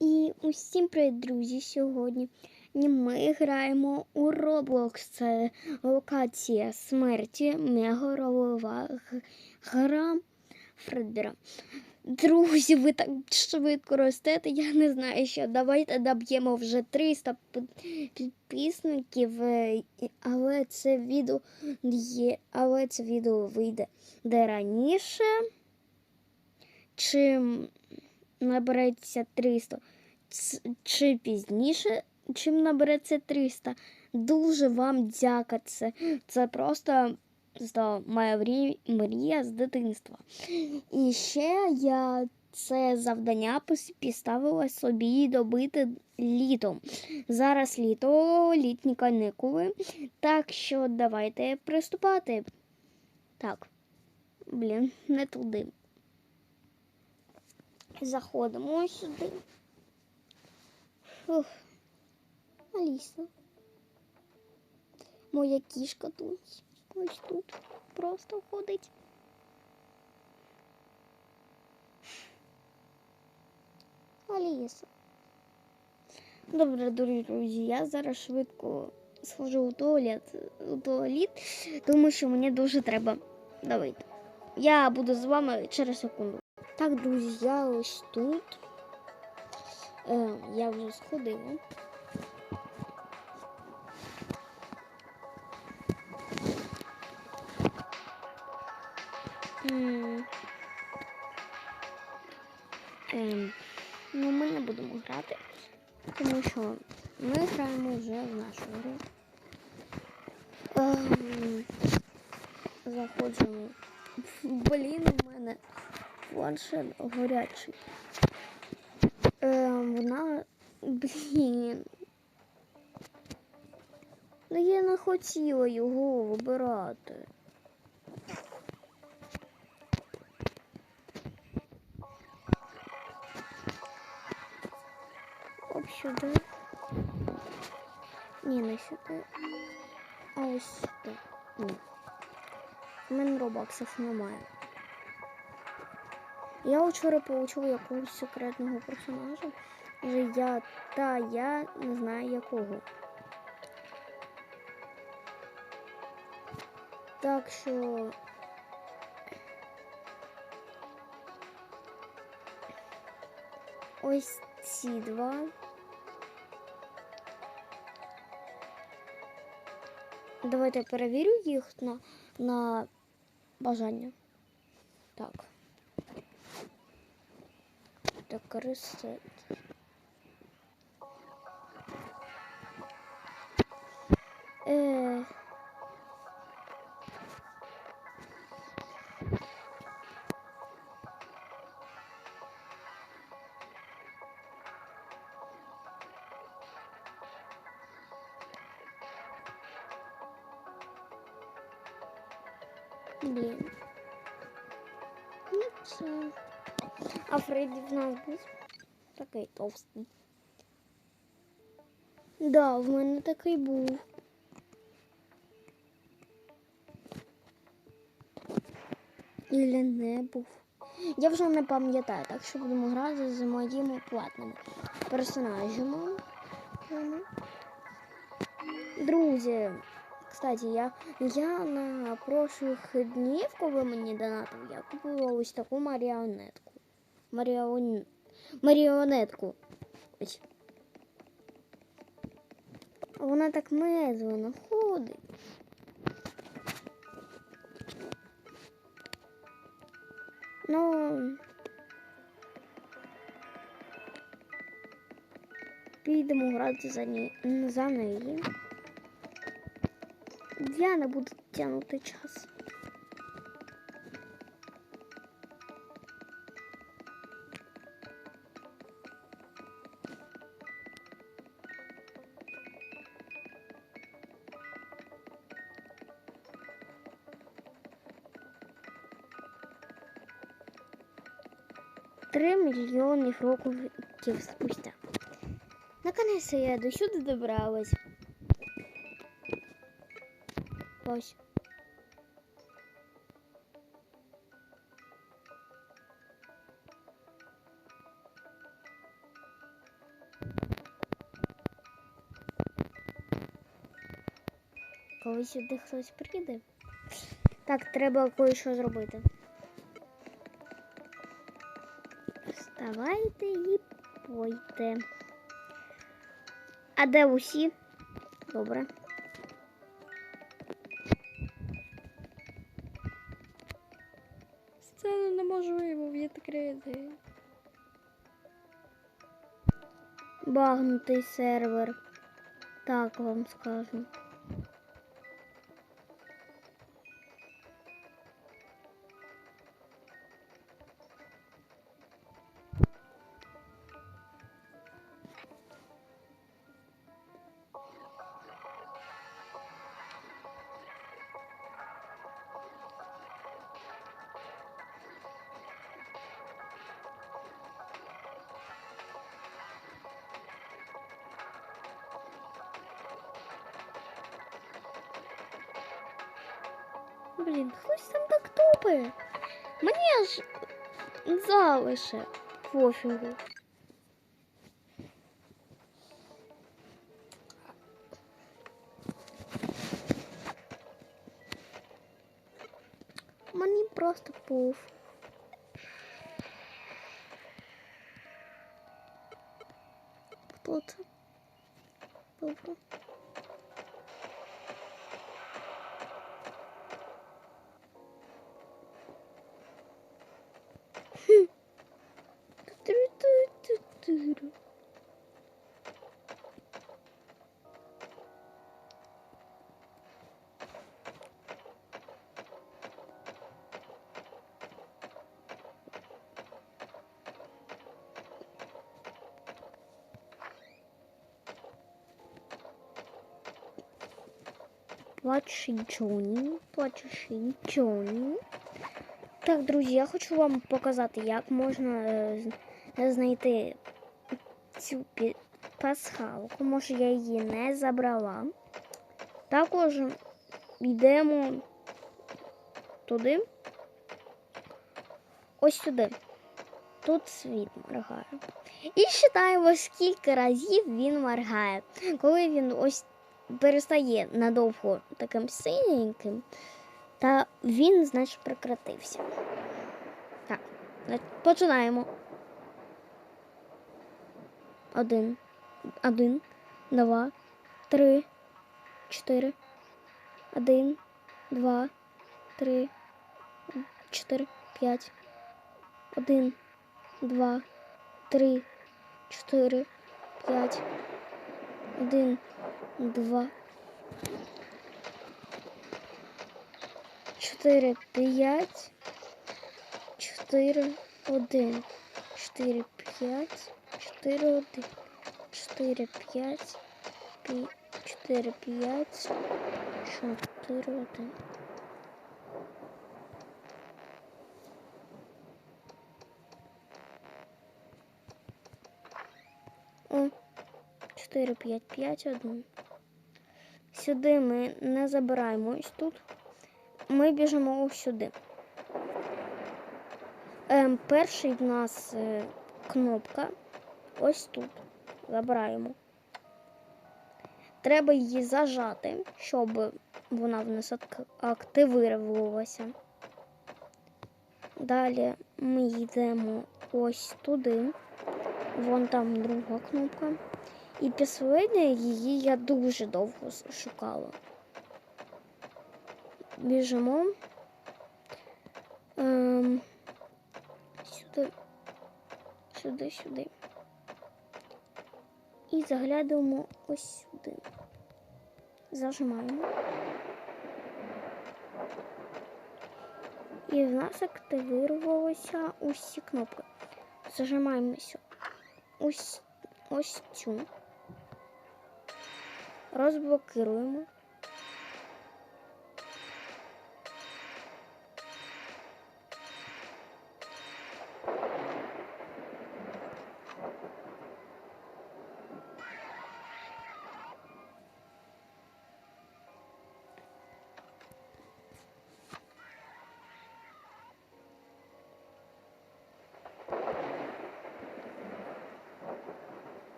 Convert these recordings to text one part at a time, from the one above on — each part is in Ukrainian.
І усім привіт, друзі! Сьогодні ми граємо у Roblox. Це локація смерті, мегаролова гра Фредера. Друзі, ви так швидко ростете, я не знаю, що давайте доб'ємо вже 300 підписників, е, але це відео є, але це відео вийде де раніше, чим набереться 300 чи пізніше, чим набереться 300. Дуже вам дяка. Це, просто це моя мрія з дитинства. І ще я це завдання пос- поставила собі добити літом. Зараз літо, літні канікули. Так що давайте приступати. Так, блін, не туди. Заходимо сюди. Фух. Аліса. Моя кішка тут. Ось тут просто ходить. Аліса. Добре, дорогі друзі, я зараз швидко схожу у туалет, у туалет, тому що мені дуже треба. Давайте. Я буду з вами через секунду. Так, друзі, ось тут. Е, я вже сходила. Ем, ну, ми не будемо грати, тому що ми граємо вже в нашу гру. Ем, заходжимо. Блін, у мене планшет горячий. Ем, вона. Блін. Ну я не хотіла його вибирати. Оп, сюди. Ні, не сюди. А ось сюди. Ні. У мене робоксів немає. Я вчора получила якогось секретного персонажа. Я та я не знаю якого. Так що. Ось ці два. Давайте перевірю їх на, на бажання. Так. Так, ресет. Е. Блін. Ну. А Фредді в нас був такий товстий. Да, в мене такий був. Ілі не був. Я вже не пам'ятаю, так що будемо грати з моїми платними персонажами. Друзі, кстати, я, я на прошлих днів, коли мені донатив, я купила ось таку маріонетку. Маріон... Маріонетку. Ось. Вона так медленно ходить. Ну. Підемо грати за, ні... за неї. Я не буду тягнути час. мільйонів років спустя. Наконец я до сюди добралась. Ось. Коли сюди хтось прийде. Так, треба кое що зробити. Вставайте і пойте. А де усі? Добре. Сцену неможливо відкрити. Багнутий сервер. Так вам скажу. Блін, хтось там так тупає. Мені ж залише пофігу. Мені просто поф. Плачущий Джоні, плачущий Джоні. Так, друзі, я хочу вам показати, як можна е, знайти цю пасхалку. Може, я її не забрала. Також йдемо туди. Ось сюди. Тут світ моргає. І считаємо, скільки разів він моргає. Коли він ось перестає надовго таким синеньким, та він, значить, прекратився. Так, починаємо. Один, один, два, три, чотири. Один, два, три, чотири, п'ять. Один, два, три, чотири, п'ять. Один, два, чотири, п'ять, чотири, один, чотири, п'ять, чотири, один, чотири, п'ять, чотири, п'ять, чотири, один. О, 4, 5, 5, 1. Сюди ми не забираємо ось тут. Ми біжимо ось сюди. Ем, перший в нас е, кнопка ось тут. Забираємо. Треба її зажати, щоб вона в нас ак- активувалася. Далі ми йдемо ось туди. Вон там друга кнопка. І після її я дуже довго шукала. Біжимо. Ем, сюди, сюди, сюди. І заглядаємо ось сюди. Зажимаємо. І в нас активувалися усі кнопки. Зажимаємося ось, ось цю. Розблокируємо.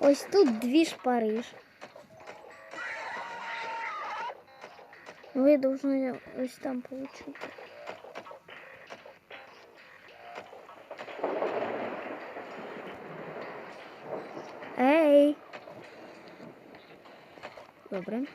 Ось тут двіж Париж. Ви должны ось там получити. Ей! Добре.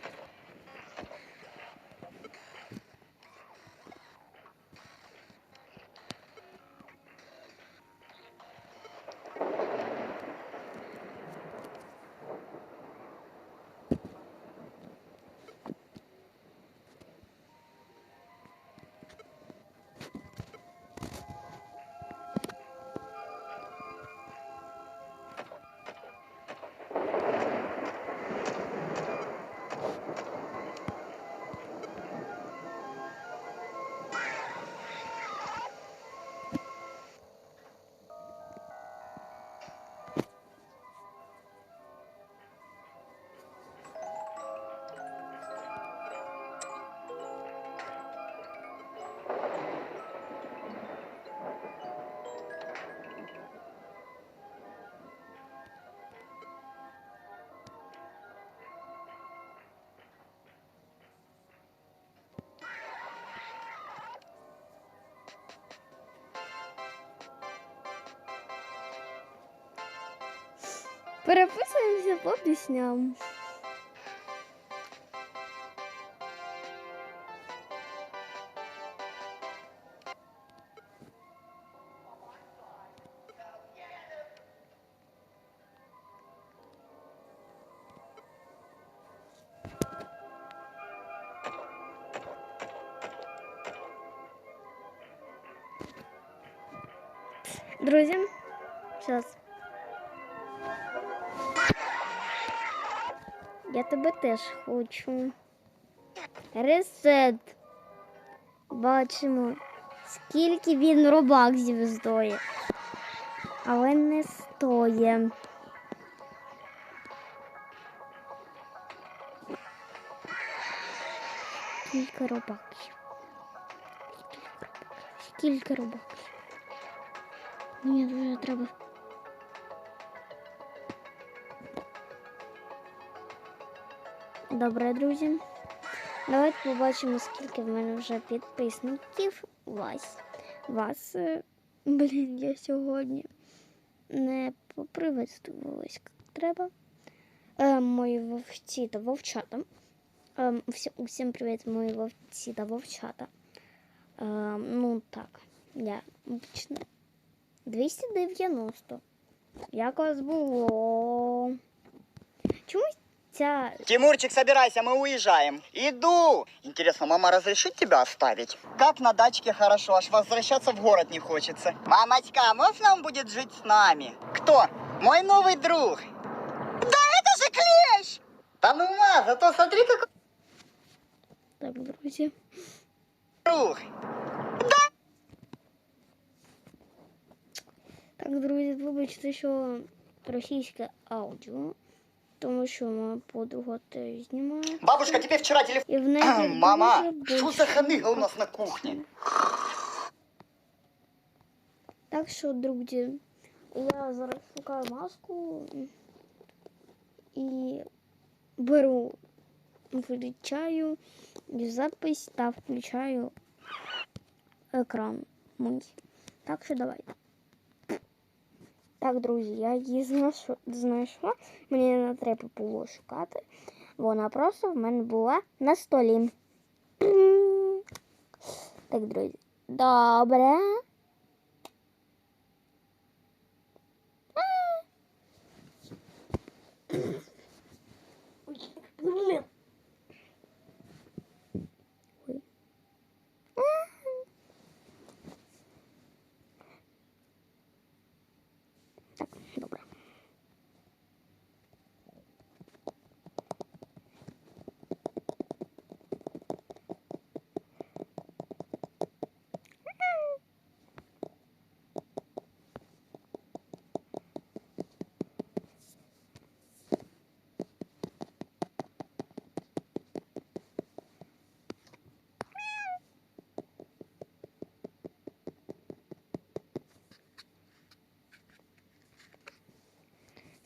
Переписуємося по пісням. Друзі, зараз. Я тебе теж хочу. Ресет. Бачимо, скільки він робаксів стоїть. Але не стоїть. Скільки робаксів? Скільки робаксів? Мені дуже треба Добре, друзі. Давайте побачимо, скільки в мене вже підписників. Вас. Вас. е, Блін, я сьогодні не поприветствувалась як треба. Е, мої вовці та вовчата. Е, всі, усім привіт, мої вовці та вовчата. Е, ну так, я обично 290. Якось було. Чомусь ця Тимурчик, собирайся, мы уезжаем. Иду. Интересно, мама разрешит тебя оставить? Как на дачке хорошо, аж возвращаться в город не хочется. Мамочка, а можно он будет жить с нами? Кто? Мой новый друг. Да это же клещ! Да ну ма, зато смотри, какой Так, друзі. друг. Так, друзі, вибачте, що російське аудіо, Тому що моя подруга теж знімає. Бабушка, тебе вчера телефон... І в неї Мама, більше за ханыга у нас на кухне? Так що, друзі, я зараз шукаю маску і беру, включаю запись та включаю екран. Так що давайте. Так, друзі, я її знайшла. Мені не треба було шукати. Вона просто в мене була на столі. Так, друзі. Добре.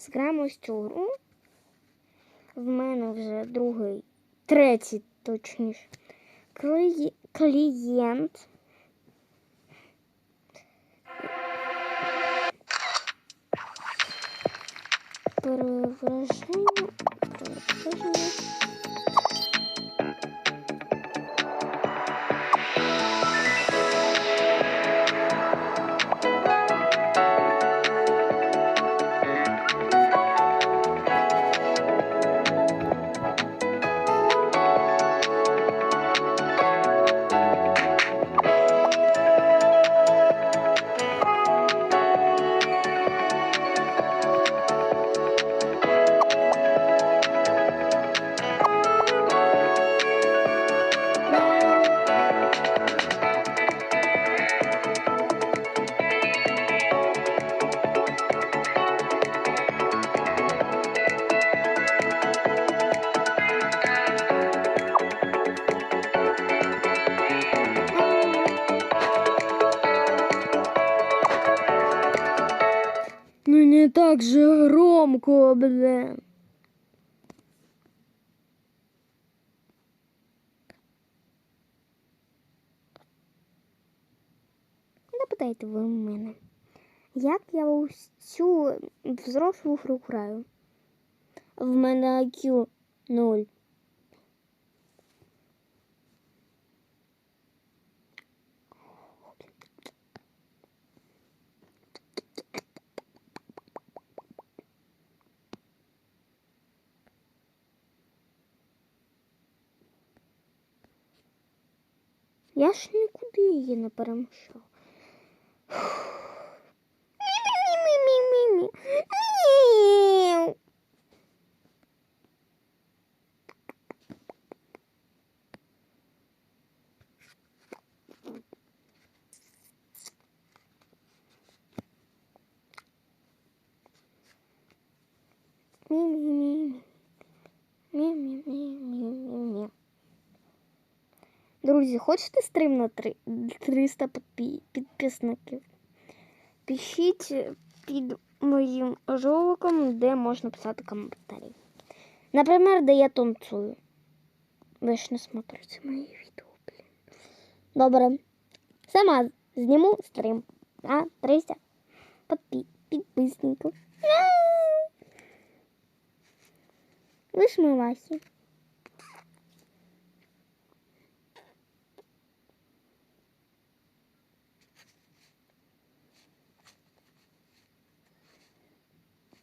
Зграємо ось цю гру. В мене вже другий, третій, точніше. Клієнт. Так же громко, блин. Не питайте ви в мене, як я ось цю взрослу гру? В мене IQ 0. Я ж нікуди її не переміщав. Мі-мі-мі-мі-мі-мі. Друзі, хочете стрім на три- 300 підписників? Пишіть під моїм роликом, де можна писати коментарі. Наприклад, де я танцюю. Ви ж не смотрите мої відео, блін. Добре. Сама зніму стрім на 300 підпі- підписників. Мяу. Ви ж ми Васі.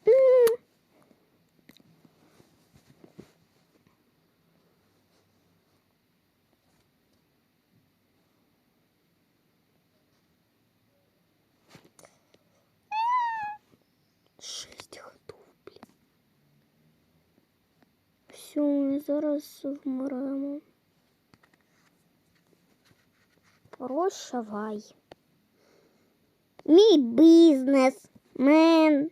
М. Шесть ходов, блін. Все, ми зараз вмираємо. Прощавай. Мій бізнес, мен.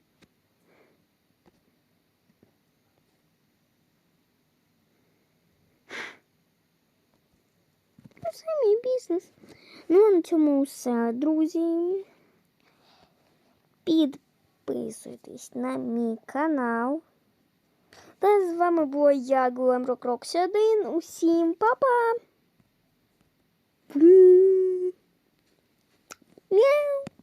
Ну, Це мій бізнес. Ну, а на цьому все, друзі. Підписуйтесь на мій канал. Та з вами була я, Глем Роксі 1. Усім па-па! Мяу.